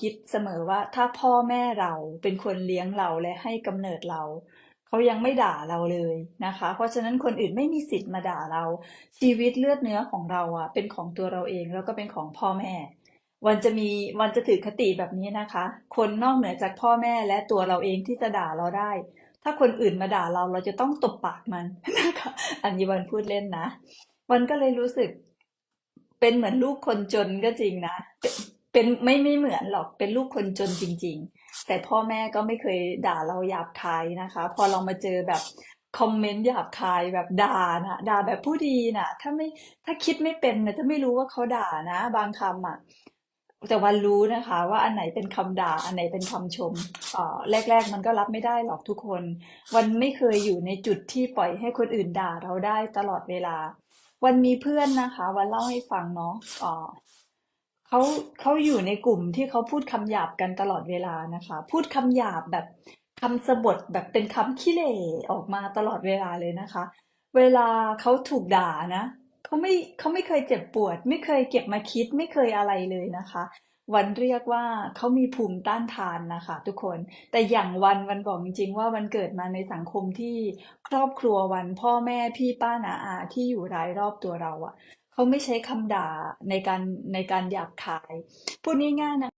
คิดเสมอว่าถ้าพ่อแม่เราเป็นคนเลี้ยงเราและให้กำเนิดเราเขายังไม่ด่าเราเลยนะคะ เพราะฉะนั้นคนอื่นไม่มีสิทธิ์มาด่าเรา ชีวิตเลือดเนื้อของเราอะเป็นของตัวเราเองแล้วก็เป็นของพ่อแม่ วันจะมีวันจะถือคติแบบนี้นะคะ คนนอกเหนือจากพ่อแม่และตัวเราเองที่จะด่าเราได้ ถ้าคนอื่นมาด่าเราเราจะต้องตบปากมันนะคะอันนี้วันพูดเล่นนะ วันก็เลยรู้สึกเป็นเหมือนลูกคนจนก็จริงนะ เป็นไม่ไม่เหมือนหรอกเป็นลูกคนจนจริง ๆ แต่พ่อแม่ก็ไม่เคยด่าเราหยาบคายนะคะ พอเรามาเจอแบบคอมเมนต์หยาบคายแบบด่านะด่าแบบผู้ดีนะถ้าไม่ถ้าคิดไม่เป็นนะจะไม่รู้ว่าเขาด่านะ บางคำอะแต่วันรู้นะคะ ว่าอันไหนเป็นคำด่า อันไหนเป็นคำชมเอ่อแรก ๆ มันก็รับไม่ได้หรอกทุกคน วันไม่เคยอยู่ในจุดที่ปล่อยให้คนอื่นด่าเราได้ตลอดเวลา วันมีเพื่อนนะคะ วันเล่าให้ฟังเนาะอ่อ เขาเขาอยู่ในกลุ่มที่เขาพูดคำหยาบกันตลอดเวลานะคะ พูดคำหยาบแบบคำสบทแบบเป็นคำขี้เหร่ออกมาตลอดเวลาเลยนะคะ เวลาเขาถูกด่านะเขาไม่เขาไม่เคยเจ็บปวด ไม่เคยเก็บมาคิดไม่เคยอะไรเลยนะคะ วันเรียกว่าเขามีภูมิต้านทานนะคะ ทุกคนแต่อย่างวันวันบอกจริง ๆ ว่าวันเกิดมาในสังคมที่ครอบครัววันพ่อแม่พี่ป้านาอาที่อยู่รายรอบตัวเราอะ่ะ เขาไม่ใช้คำด่าในการในการหยาบคาย พูดง่ายๆนะ